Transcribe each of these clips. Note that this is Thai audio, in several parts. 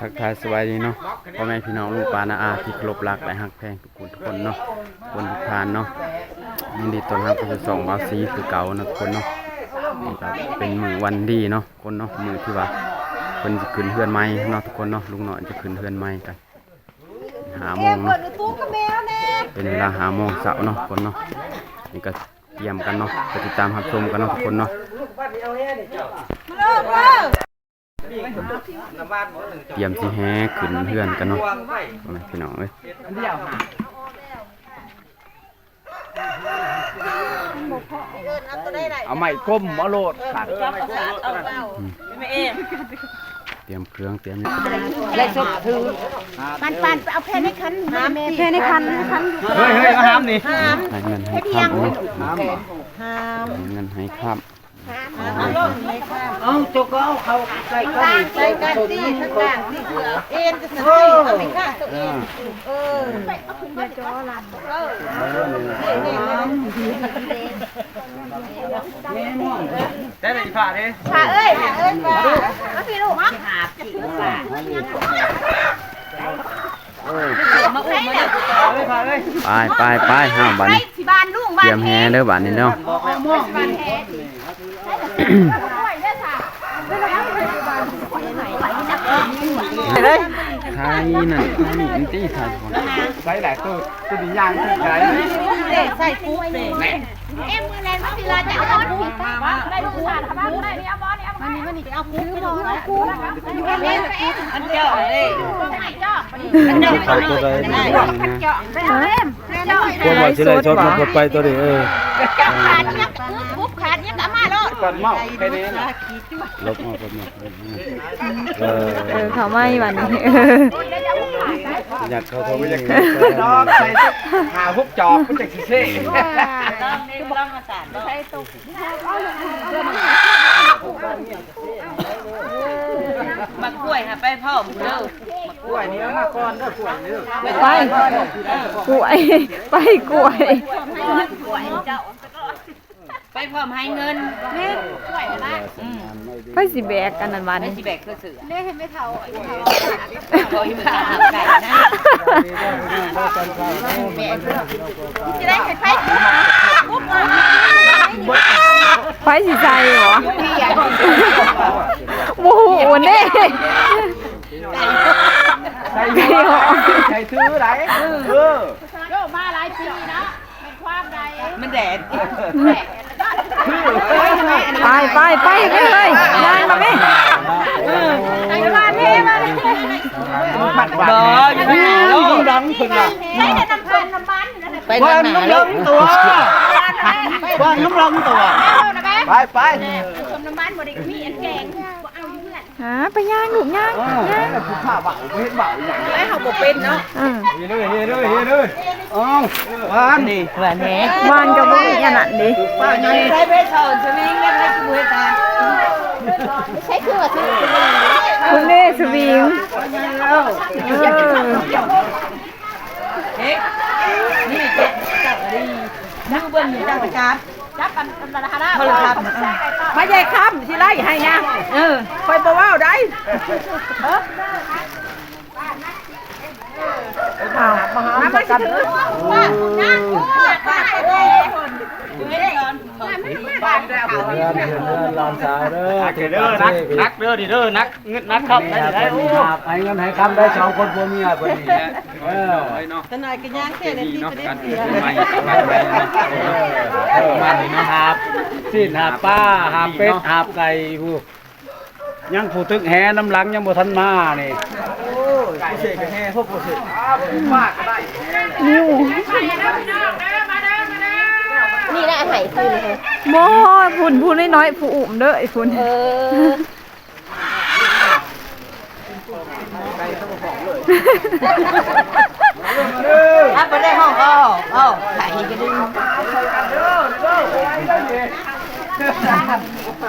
ทักทายสบายดีเนาะพ่อแม่พี่น้องลูกปานาอาที่ครพรักและฮักแพงทุกคนทุกคนเนาะคนทุกทานเนาะยินดีต้อนรับเข้าสู่สองบาซีคือเก่านะทุกคนเนาะนี่ครับเป็นมือวันดีเนาะคนเนาะมือที่ว่าเพิ่นจะขึ้นเฮือนใหม่เนาะทุกคนเนาะลุงหน่อยจะขึ้นเฮือนใหม่กันหาโมงเนาะเป็นเวลาหาโมงเสาร์เนาะคนเนาะนี่ก็เตรียมกันเนาะไปติดตามรับชมกันเนาะทุกคนเนาะ เตรียมสิแห่ขึ้นเฮือนกันเนาะพ่อแม่พี่น้องเอ้ยเอาใหม่ก้มเอาโลดขาดเตรียมเครื่องเตรียมปันปันไปเอาแผ่นให้คันน้ำแผ่นให้คันคันเฮ้ยเฮ้ยมาห้ามนี่ให้เงินให้ข้ามเนาะให้เงินให้ข้าม เอาจกเอาเขาใส่ก็ใส่กันตีทั้งกลางตีเอ็นจะสั่นเอาไปฆ่าตัวเองเออไปจอลันเออได้ไหมผ่าดิค่ะเอ้ยค่ะเอ้ยมาดูมาพี่ลูกมาหาพี่ว่าผ่าเลยผ่าเลยไปไปไปห้ามบันเตรียมแห่เด้อบัดนี้เนาะ บ้านแท้ไทยนั่นไทยนี่อันที่ไทยคนใส่หลายตัวตัวนี้ย่างขึ้นไกลใส่ปุ๊บเลยเอ็มมือแรงเวลาจะเอาบอลมาได้ลูกสาวทำบ้านได้นี่เอาบอลนี่เอามันนี่มันนี่เอาปุ๊บเอาปุ๊บอยู่กันเล่นอันเดียวเลยไหนจ้าอันเดียวเขาตัวใดนี่เจาะไปเอาเล่มเจาะพวกว่าสิได้ชดมันก็ไปตัวนี้เออขาดเนี่ยปุ๊บขาดเนี่ยก็มาแล้วก่อนเมาแค่นี้นะลบมาลบมาเออเออเขาไม่วันนี้อยากเขาเขาไม่อยากดอกใส่หาพวกจอบพวกจักรเซ่มากล้วยค่ะไปพ่อหมูเด้อกล้วยนี้มาก่อนเด้อกล้วยนี้ไปกล้วยไปกล้วย ไปพร้อมให้เงินไปสิแบกกันนั่นวันไม่นี้สิแบกเพื่อซื้อเล่เห็นไม่เท่าพอหิมาไก่นะจะได้เห็นไฟปุ๊บเลยไปสิใจเหรอโอ้โหเน่ใส่ใส่ซื้อไหนเออโยมาหลายปีนะเป็นความใดมันแดด ไปไปไปเลยงานมาไหมไอ้บ้าเทมาเลยผัดบาทนี่ยิ่งดังขึ้นอะใช้แต่น้ำน้ำมันนั่นแหละไปว่าทางไหนน้ำลูลักงตัวว่าน้ำลังตัว ไปไปน้ำมันบริมีอันแกง อาเพื่อนหาไปย่างลูกย่างย่างผู้ข้าเบาไม่เห็นเบาอย่างไอ้เขาบอกเป็นเนาะอืมเฮ้ยเลยเฮ้ยเลยเฮ้ยเลยอ้าวบ้านนี่หวานแหวานกับบุ้ยอันนั้นดิบ้านนี่ใช้ไปถอนสวิงแล้วให้กูให้ตาใช้คือว่าคือคุณเล่สวิงเออเฮ้ยนี่เจ๊จับดีมือเบิ้ลจับประจับ จับกันกันละนะโทรศัพท์มาใหญ่คำที่ไล่ให้นะเออคอยบอกว่าได้อ้าวมามาจับว่าน้ำกูบ้านเลยบ้านแล้ว เดือนเดือนลานสาวเด้อนักเด้อนักนักเด้อดิเด้อนักเงินนักครับได้ได้โอ้ให้เงินให้คำได้สองคนผัวเมียคนนี้เออเนาะขนาดกันย่างแค่นาทีเนาะจะได้การเสีเกิดยม่ใหม่ใหม่เนาะเออมานี่เนาะครับสิ้นหาบป้าหาบเป็ดหาบไก่ผู้ยังผู้ตึกแหน้ำหลังยังบ่ทันมานี่ไก่เสกแห่พวกโปรเซสมากก็ได้นิ้ว นี่แหละไห่คืนเลยโมพุ่นพูนน้อยๆผู้อุ่มเด้อไอ้พุ่นเออถ้าไปได้ห้องก็อ๋อไข่ก็ดึง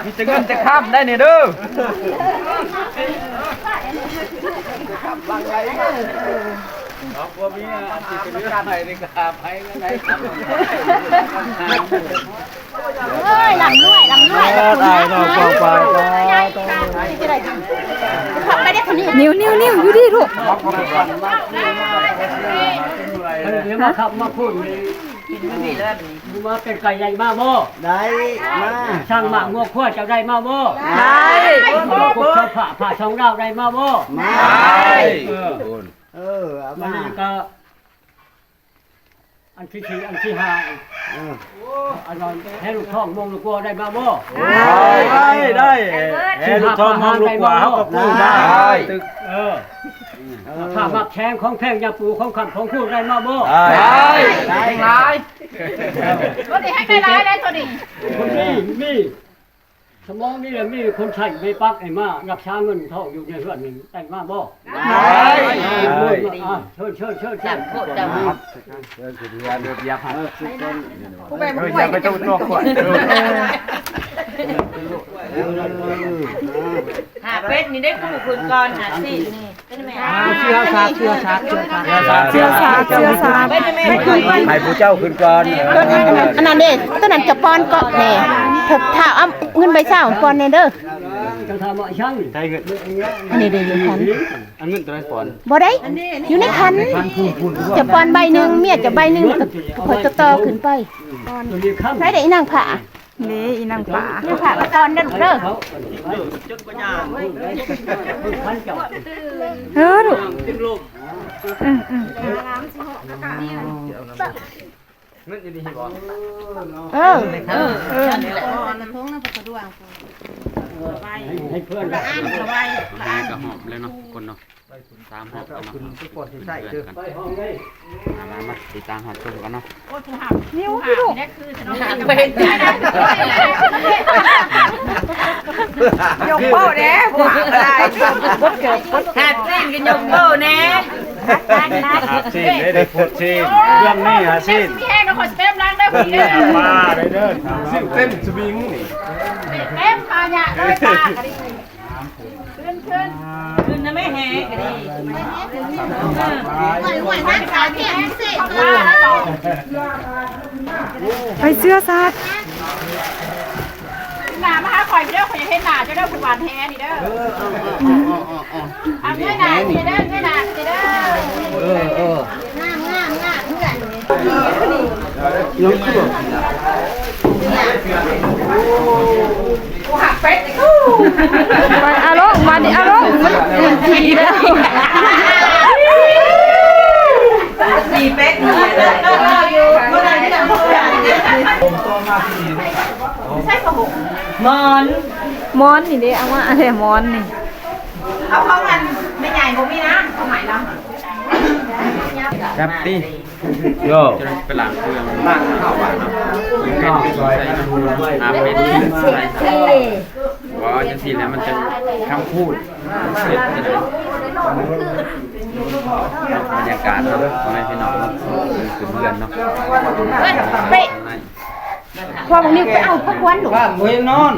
มีจะเงินจะข้ามได้เนี่ยเด้อมครอบ ครัวมีอาชีพเป็นเรื่องอะไรนี่ก็หาไปก็ได้ครับเอ้ยลำด้วยลำด้วยได้เราฟังไปก็ทำไปได้คนนี้นิ้วนิ้วนิ้วอยู่ดิลูกเดี๋ยวมาขับมาพูดนี่กินไม่ดีแล้วนี่มาเป็นไก่ใหญ่มาบ่ได้มาช่างหมากงวกขั้วเจ้าได้มาบ่ได้พวกเจ้าผ่าผ่าช่องดาวได้มาบ่มา เออเออเอามันมานี่ก็ อันที่สี่อันที่ห้าเอออันนั้นให้ลูกท้องมงลูกกัวได้มาบ่ ได้ได้เอ้ลูกทองมองลูกกว่าเขาก็พูดได้ตึกเออถ้ามักแชงของแพงยาปูของขันของคู่ได้มาบ่ได้ได้ตัวนี้ให้ได้ร้ายได้ตัวนี้คนนี้มี สมองนี่แหละมีคนใช้ไม่ปักไอ้มารักษาเงินทองอยู่ในเรือนนี่ได้มาบ่ได้อ่าเชิญเชิญเชิญเชิญอย่าไปต้องตัวขวดหาเป็ดนี่ได้คู่คืนก่อนหาสินี่เป็นไหมเชื่อชาเชื่อชาเชื่อชาเชื่อสาเชื่อสาให้ผู้เจ้าขึ้นก่อนอันนั้นเด็ตัวนั้นจะป้อนก็แน่ ถูกถ้าเอาเงินใบเศร้าป้อนเนเด้อจะทำอะไรช่างใช่เงินอันนี้เด้อยู่คันอันเงินตัวนั้นปอนบ่ได้อยู่ในคันจะป้อนใบหนึ่งเมียจะใบหนึ่งคอยต่อๆขึ้นไปตัวนี้ข้ามใช้ได้อีนางผานี่อีนางป่านางผาก็ตอนเด้อเด้อเขาพันเจ้า เออลูกอืมอืมเออเออเออให้เพื่อนกันก็หอมเลยเนาะคนเนาะสามหอบกันเนาะทุกคนที่ใส่กันไปห้องเลยมามามาติดตามหาชมกันเนาะนิ้วพี่ลูกยกโป้เด้ผัวอะไรหาสิกันยกโบแน่ หาซีนได้ได้พูดซีนเรื่องนี้หาซีนแห้งนะคนเต็มล้างได้เรื่องนี้หามาได้เด้อซีนเต้นสวิงนี่เต็มพาเนี่ยด้วยตาคืนนะไม่แหกกันดีหวยนั่งขาเสิไปเชื่อสา หนามาหาข่อยเด้อข่อยจะเห็นหนาจะเด้อผู้บานแท้นี่เด้อเออเอาเงินหนาสิเด้อเงินหนาสิเด้อเออเอองามงามงามเพื่อนนี่นี่ยกขึ้นไปอารมณ์มาดิอารมณ์มันทีแล้ว สีเป็ดนี่เลยอยู่เมื่อไหร่ที่เราพูดกัน มอนมอนนี่เด้เอามาอะไรมอนนี่เอาเข้ากันไม่ใหญ่บ่มีนะเอาใหม่ละครับตีโยจะได้ไปหลังเครื่องล้างข้าวหวานเนาะเป็นใส่อาเป็นที่ใส่ว่าจะสิแล้วมันจะคำพูดเสร็จจะได้บรรยากาศเนาะพ่อแม่พี่น้องเนาะคือเพื่อนเนาะเป๊ะ พอมึงนี่ไปเอาพวกวันหนูว่ามือนอน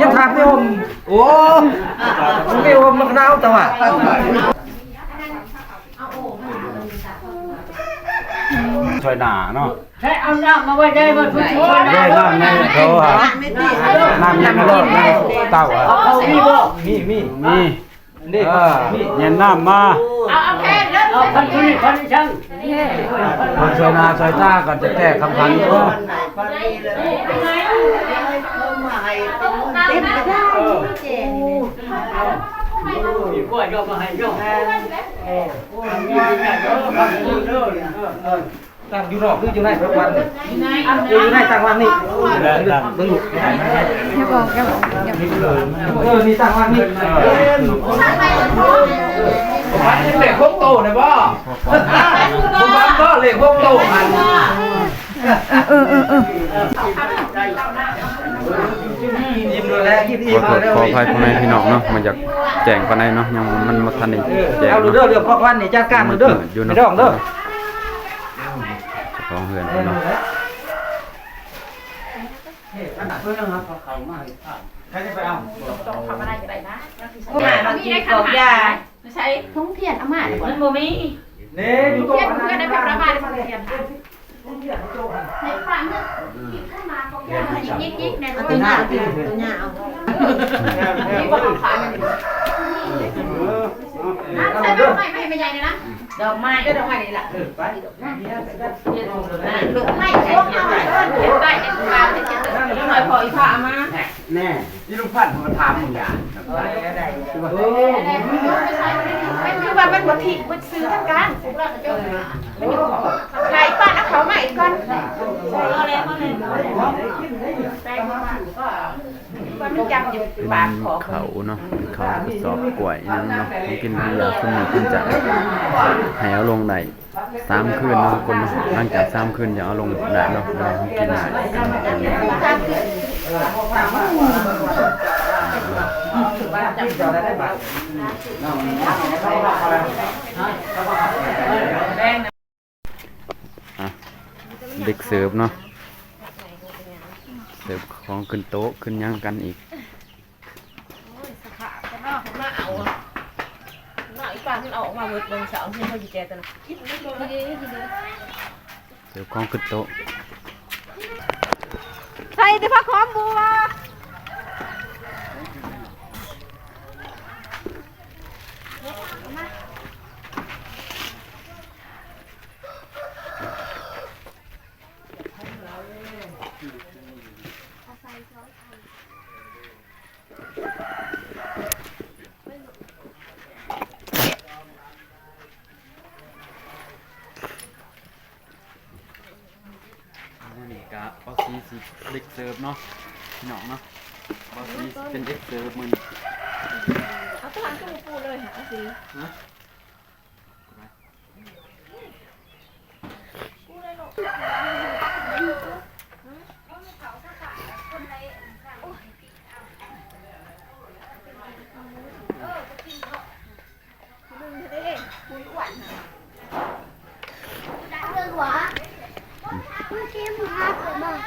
ยังถามไม่อมโอ้ไม่อมมะนาวแต่ว่าช่วยหนาเนาะใช้เอาน้ำมาไว้ได้บ่ทุกคนได้น้ำในโถฮะน้ำยังไม่รอดในเต้าอะเอามีบ่มีมีนี่นี่เย็นน้ำมาเอาเอาแค่ เด้อเอาพันนี้พันช่างคนช่วยนาช่วยตาก่อนจะแก้คำพันก็มีกล้วยก็มาให้ย่อเออมีอย่างเด้อฟังดูเด้อเออ ตั้งอยู่นอกคืออยู่ในทุกวันอยู่ในต่างวันนี่เบิ่งลูกอย่าบอกอย่าบอกอย่าบอกเออนี่ต่างวันนี่เด็กพวกโตนะบ่ผมบ้านก็เล็กพวกโตมันเออเออเออยิ้มดูแลคิดดีขอมาโทษเร็วขออภัยพ่อแม่พี่น้องเนาะมันอยากแจ้งปานใดเนาะยังมันบ่ทันได้แจ้งเอาดูเนาะเด้อเรื่องพอกวันนี่จัดการดูเด้อไม่ต้องเด้อ ของเฮือนเพิ่นเนาะใครจะไปเอามามากินกอกยาใช้ทุ่งเทียนอามามันบ่มีเน่อยู่ตรงเพื่อนได้พระบาทได้เรียนค่ะในฝันเนี่ยขึ้นมาก็ยิกยิกๆๆเนี่ยตัตัวหน้าน้าตัวหน้าเอาที่ว่าขาเนี่ย น้ำใส่ดอกไม้ไม่ให้ไม่ใหญ่เลยนะดอกไม้ได้ดอกไม้นี่แหละไปดอกไม้พวกเอาเอิ้นเก็บได้ในกลางเก็บได้หน่อยพออีผ้ามาแน่ที่ลุงพันธุ์มาถามมึงอย่างเออไม่คือว่ามันบ่ทิมันซื้อทั้งกันขายป้าเอาเขามาอีกก่อนเอาเลยเอาเลยแป้งมาก็มันจำอยู่ เป็นเขาเนาะเป็นเขากระสอบกล้วยนั่นเนาะกินของอยากคนหนึ่งคนจะให้เอาลงได้สามคืนเนาะคนนาะหลังจากสามคืนอย่าเอาลงได้เนาะได้ของกินได้อะเด็กเสิร์ฟเนาะเสิร์ฟของขึ้นโต๊ะขึ้นย่างกันอีก หน่อยป้ามันออกมาเบิดเบิ่งเสาเห็นเขาสิแจตัวน่ะเสิร์ฟของขึ้นโต๊ะใส่แต่ผักหอมบัว นี่กะบอสซีสิ เด็กเสิร์ฟเนาะพี่น้องเนาะบอสซีเป็นเด็กเสิร์ฟมันเอาตะลังขึ้นมาปูเลยเอาสิ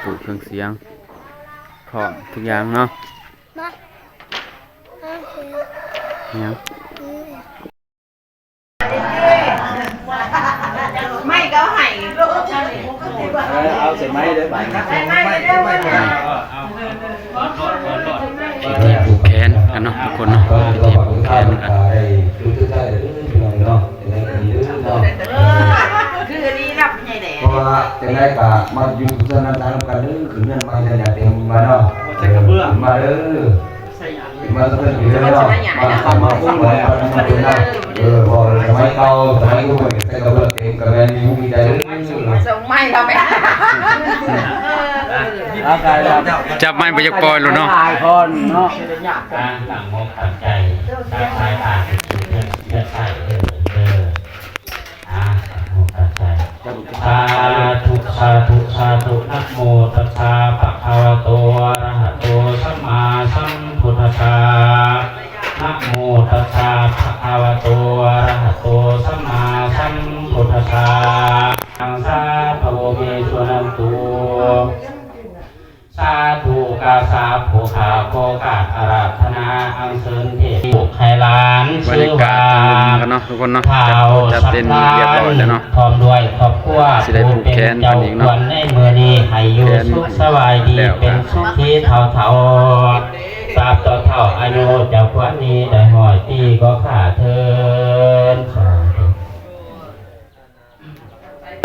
ปูเครื่องเสียง พร้อมทุกอย่างเนาะยังไม่ก็ให้ลูกเอาเสร็จไหมเดี๋ยวไปพิธีผูกแขนกันเนาะทุกคนเนาะพิธีผูกแขนกัน ว่าจะได้กะมาอยู่สถานการณ์กันเด้อขึ้นเงินมาจะอยากเต็มมาเนาะมาเด้อมาสักเดือนอยู่แล้วเนาะมาทำมาพุ่งมาทำมาเป็นได้เออพอสมัยเก่าสมัยกูเป็นแต่กระเบื้องเต็มกระแมนมีมีใจเด้อส่งไม่เราไหมเอาไกลแล้วจับไม้ไปยักปล่อยแล้วเนาะหลายคนเนาะการต่างมองต่างใจต่างชายต่างเลือดเลือดใส่ สาธุสาธุนะโมตัสสะภะคะวะโตอะระหะโตสัมมาสัมพุทธัสสะนะโมตัสสะภะคะวะโตอะระหะโตสัมมาสัมพุทธัสสะทังสาภะโวเมสวนันตุสาธุกาสาภูขาโคกาอาราธนาอังเซินเทพุกไคลานชื่อยา กาว่าศกันเนาะทุกคนเนาะข่าจัดวโต๊ะจัดเต็นท์เรียบร้อยแล้วเนาะพร้อมด้วยครอบครัวสิได้ผูกแขนกัเจ้านอีกเนาะควรในมือนี้ให้อยู่แขนสุขสบายดีแล้วเป็นสุขที่เท่าเท่าทราบต่อเท่าอายุเจ้าควรนี้ได้หอยปีก็ขาเทิน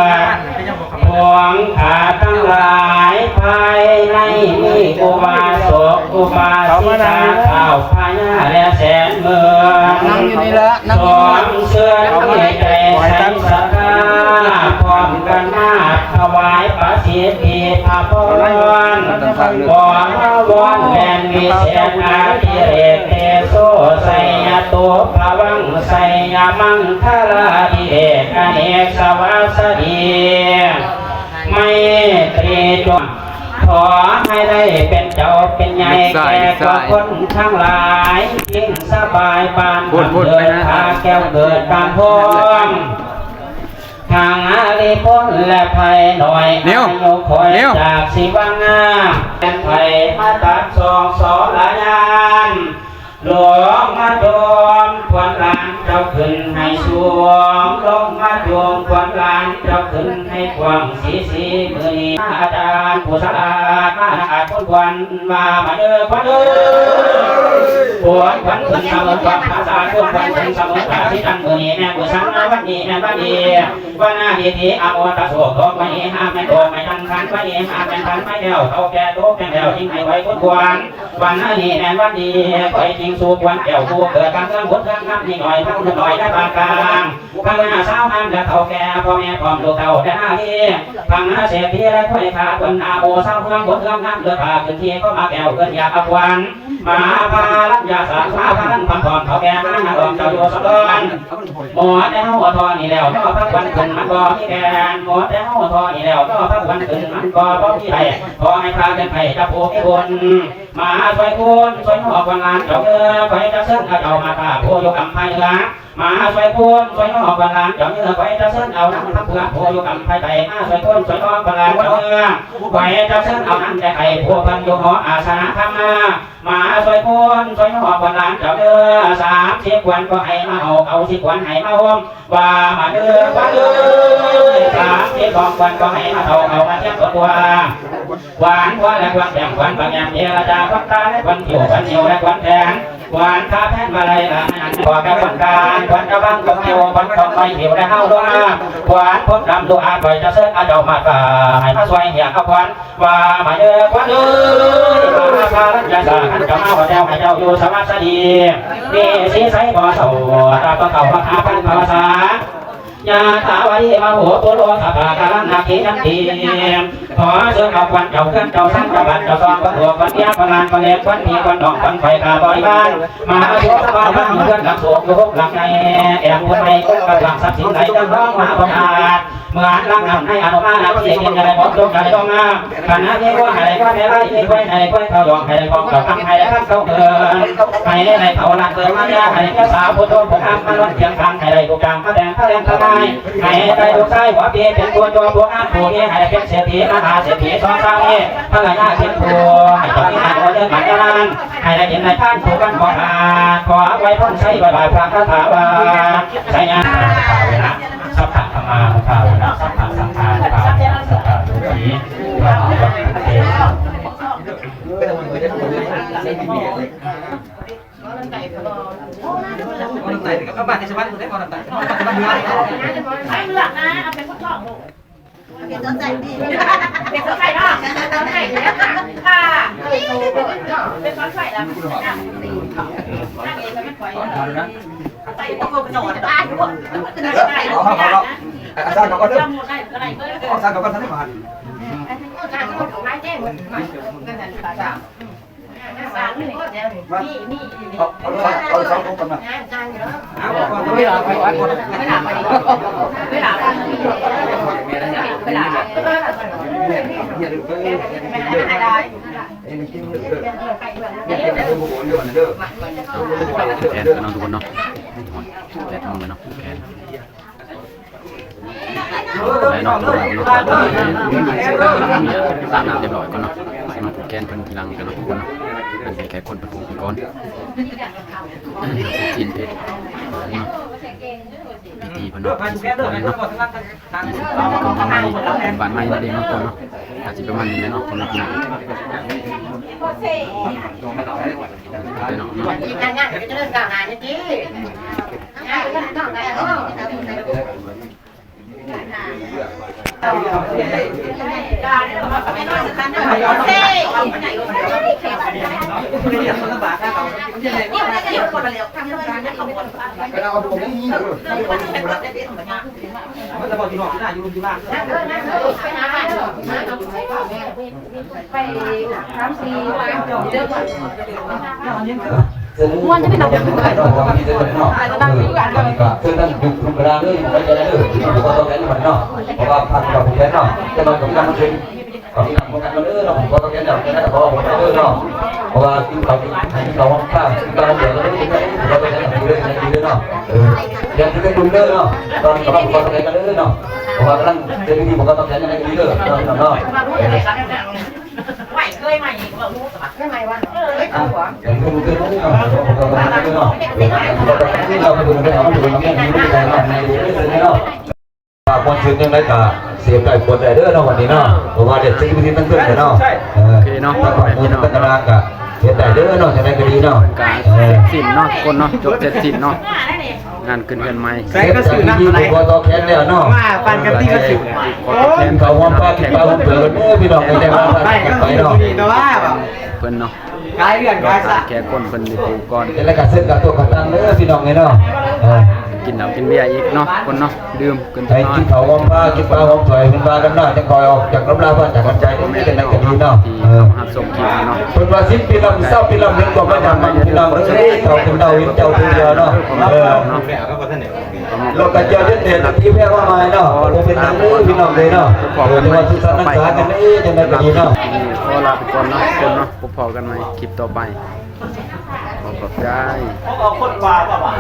สาธุหวงขาทั้งหลายภายในมีอุบาสกอุบาสิกาข้าวพายาและแสนเมืองนั่งอยู่นี่ละนั่งอยู่นี่เสื้อมีใจใส่สักาพร้อมกันมาถวายปฏิทิพระพรก่อนวอนแม่นวิเศษอาทิเรกเทโส ไสยตัวภวังไสยมังคลาดิเอกอเนกสวัสดีไม่ตรีจงขอให้ได้เป็นเจ้าเป็นใหญ่แก่กว่าคนทั้งหลายยิ่งสบายบานพูดพูดเดิไปนนะพาแก้วเกิดการพร้อมทางอาลีพ้นและภัยหน่อยนิ้วอายุคอยนิ้วจากสิวังงามเป็นภัยมาตัดสองสอละยาน หลวงมาโดมควันลังเจ้าขึ้นให้สวงลงมาดวงควันลานเจ้าขึ้นให้กวางสีสีมือนี้อาจารย์ผู้สลาดมาอาจคนวันมามาเด้อควันเด้อปวดควันขึ้นเสมอความภาษาคนควันขึ้นเสมอภาที่ตั้งมือนี้แม่ผู้สังวันนี้แม่วันนี้วันหน้าดีทีอาโอตะโสกไม่ห้ามไม่โกไม่ทันคันไม่ห้ามไม่ทันไม่เดียวเขาแก่โตแก่แล้วทิ้งให้ไว้คนควัน วันนี้แม่วันดีคอยทิ้งสู่ควันแก้วผู้เกิดการเมืองบดเรื่องน้ำนี่หน่อยทั้งหน่อยได้ปานกลางพังหน้าสาวห้ามและเท่าแก่พ่อแม่พร้อมลูกเต่าแต่หน้าที่พังหน้าเสียพี่และค่อยขาคนอาโบสาวเมืองบดเรื่องน้ำเลือดปาขึ้นที่ก็มาแก้วเกินยาอักวันมาพาลัญญาสาขาพันพันผ่อนเขาแก่มาหน้าลองเจ้าอยู่สะดอนหมอแต่หัวทอนี่แล้วก็พักวันขึ้นมันก็มีแกนหมอแต่หัวทอนี่แล้วก็พักวันขึ้นมันก็บ่มีไผขอให้พากันไปจับโพให้บนมาช่วยคุณช่วยหอกวันลานเจ้าเอ้อไปจะเส้นเจ้ามาตาโพยกำไพละมาช่วยคุณช่วยหอกวันลานจ้าเด้อไปจะเส้นเอาน้ำทับเพื่อโพยกำไพไปมาช่วยคุณช่วยหอกวันลานจ้าเด้อไปจะเส้นเอาน้ำใจไข่พวกพันโยหออาสนะธรรมามาช่วยคุณช่วยหอกวันลานจ้าเด้อสามสิบวันก็ให้มาเอาเอาสิบวันให้มาโฮมว่ามาเด้อว่าเด้อสามสิบสองวันก็ให้มาเอาเอามาเทียบตัวหวานหวาและควันแดงหวานบางอย่างเจรจาควันตาและควันเขียวควันเหนียวและควันแดง หวานคาแพนมาเลยละอันกว่าแก่ควันการควันกระบังกระเขียวควันทองไม่เขียวและเฮาด้วยนะหวานพบดำดูอาปล่อยจะเสิร์ฟอาเจ้ามาตาให้มาสวยเหี่ยกับควันว่ามาเด้อควันเอ้ยมาพาลัญญาสาขันกับมาหัวแจ้วให้เจ้าอยู่สมาสดีนี่สีใสบ่เศร้าตาก็เก่าพระอาพันภาษา ยาถาวริมาโหตุโรสัพพะกาลนาคีนันทีขอเชิญเอาควันเจ้าเครื่องเจ้าทั้งกบัดเจ้าซองพระหัวควันเทียบพลานพเลควันทีควันดองควันไฟกาบริบาลมาโยสบาบ้านเพื่อนหลักโศกโยกหลักในแอบคนในคนกำลังทรัพย์สินไหนจะร้องมาประกาศ มื่อลังนำให้อนุมานาที่เกินอะไรบอกตรงกันต้องงามขณะนี้ว่าให้ก็ให้ไล่ให้ไว้ให้ไว้เขายองให้ของเขาทำให้ท่านเขาเกินให้ให้เขาหลังเกินมาเนี่ยให้แค่สาวพุทโธผมทำมาล้นเพียงทางให้ได้ทุกอย่างพระแดงพระแดงพระนายให้ได้ลูกชายหัวปีเป็นตัวจอพวกน้ำผู้นี้ให้เป็นเศรษฐีมหาเศรษฐีสองสาวนี้พระงาเป็นผู้ให้เจ้าที่หันหัวเดินหมันกันให้ได้เห็นในท่านผู้กันขอหาขอไว้พ้นใช้บายบายพระคาถาวาใช้งานสัพพะธรร มาภาวนาสัพพะสังฆาภาวนาสัพพะทุกีพระวัตเตมันไหนก็บ้านในชาวบ้านได้ก่อนไหนใช้เลือกนะเอาเป็นคนท้องลูกเป็นต้นใจดีเป็นต้นใจเนาะต้นใจเนี่ยค่ะค่ะเป็นต้นใจแล้วนั่งเองแล้วไม่ปล่อยใส่พวกกระโดดตายพวกได้เอาเขาเราอาจารย์เขาก็เด้อจำหมดได้อะไรก็ได้อาจารย์เขาก็ทันได้มาการคนของนายแจ้งมันนั่นนั่นตาดำสารนี่นี่นี่เอาเอาเอาสองคนกันมางานการเยอะเอาก่อนไม่ลาไปวัดก่อนไม่หลับไปไม่หลับไม่หลับอย่าลืมเพิ่มไม่หายได้เอ็นกินเด้อเด้อเด้อบุกเด้อเด้อแขนกันเนาะทุกคนเนาะแขนมือเนาะแขน ไหนเนาะตัวเราเนาะตามน้ำเรียบร้อยก่อนเนาะให้มาผูกแขนเพิ่นทีหลังกันเนาะทุกคนเนาะอันเป็นแค่คนประตูก่อนจินเพชรเนาะพิธีเพิ่นเด้อเนาะไปที่แค่สิบเด้อวันเนาะเนาะทั้งนั้นทั้งยี่สิบวันเป็นบ้านใหม่เป็นบ้านใหม่นั่นเองเนาะคนเนาะอาจจะประมาณนี้เนาะคนละปีเนาะงานาะ เริ่มกลางงานนี่จีงานก็ต้องงานการเราไม่ต้องสถานะเซ่นี่มันจะเยอะคนเร็ วทำงานจะขบวนไปเอาตรงนี้เด้อมันจะบอกที่นอกที่หน้าอยู่ที่บ้านไปทำซีวางจบเยอะกว่ามันจะไม่ต้องไปต่กันที่เดินเนาะเออก็คือตั้งยุคธรรมดาเลยไม่ใช่แล้เด้ออยู่ก็ต้องแก้มันเนาะเพราะว่าพันกับผมแก้เนาะจะมาตรงกันมันเป็นตอนนี้มันกันมาเด้อเนาะผมก็ต้องแก้เนาะแก้ได้เพราะผมแก้เด้อเนาะเพราะว่ากินเขาให้เขาข้าวกินเขาเดี๋ยวเราได้เราไปแก้ดูเด้อดูเด้อเนาะเออยังจะได้ดูเด้อเนาะตอนกับผมก็ต้องแก้กันเด้อเนาะเพราะว่ากำลังเจอที่ผมก็ต้องแก้กันเด้อเนาะเนาะ เคยใหม่อีกว่ารู้ป่ะเคยใหม่วันเออเลยอะตัวอย่างที่ผมเคยบอกเนาที่เราไปดูไปเอาไปดูน้ำเงี้ยนี่ไม่ได้เนาะในดูไม่ได้เนาะฝากคนถึงยังไงกะเสียใจคนใดเด้อเนาะวันนี้เนาะเพราะว่าเด็กสิ่งที่ตั้งต้นเนาะเออถ้าขอบคุณตั้งนานกะเสียใจเด้อเนาะจะได้ก็ดีเนาะการเสร็จสิ้นเนาะคนเนาะจบเสร็จสิ้นเนาะ งานขึ้นเรือนใหม่ใส่ก็สื่อน้ำอะไรพอต่อแขนแล้วเนาะมาปันกันที่ก็สิบขอแทนเขาว่าป้ากินปลาผมเปิดเด้อพี่น้องไม่ได้ว่าไปก็ไปคือเนาะดีแต่ว่าแบบเพิ่นเนาะกายเรื่องกายซะแค่คนเพิ่นได้ปลูกก่อนเป็นแล้วก็เส้นกับตัวกับตังเด้อพี่น้องเนาะเออ กินเหล้ากินเบียร์อีกเนาะคนเนาะดื่มเกินใครจะนอกินนเขาวอมป้ากินปลาหอมสวยเป็นปลาดำหน้าจะคอยออกจากน้ำลายว่าจากกันใจได้ไม่เป็นไรกันดีเนาะที่เออหับส่งคลิปเนาะเป็นว่าสิ้นปีลำเศร้าปีลำหนึ่งก็ไม่ทำมันพี่น้องเอ้ยเขาเป็นเดาวินเจ้าตัวเดียวเนาะเออโลกกระเจียวเด็ดเด็ดที่แพ้ว่ามาเนาะโอเป็นทางเด้อพี่น้องเลยเนาะเออจะมาศึกษานักศึกษากันนี่จะได้กันดีเนาะทีนี้ขอลาไปก่อนเนาะทุกคนเนาะพบพอกันใหม่คลิปต่อไปขอบใจเขาเอาคนปลาป่ะ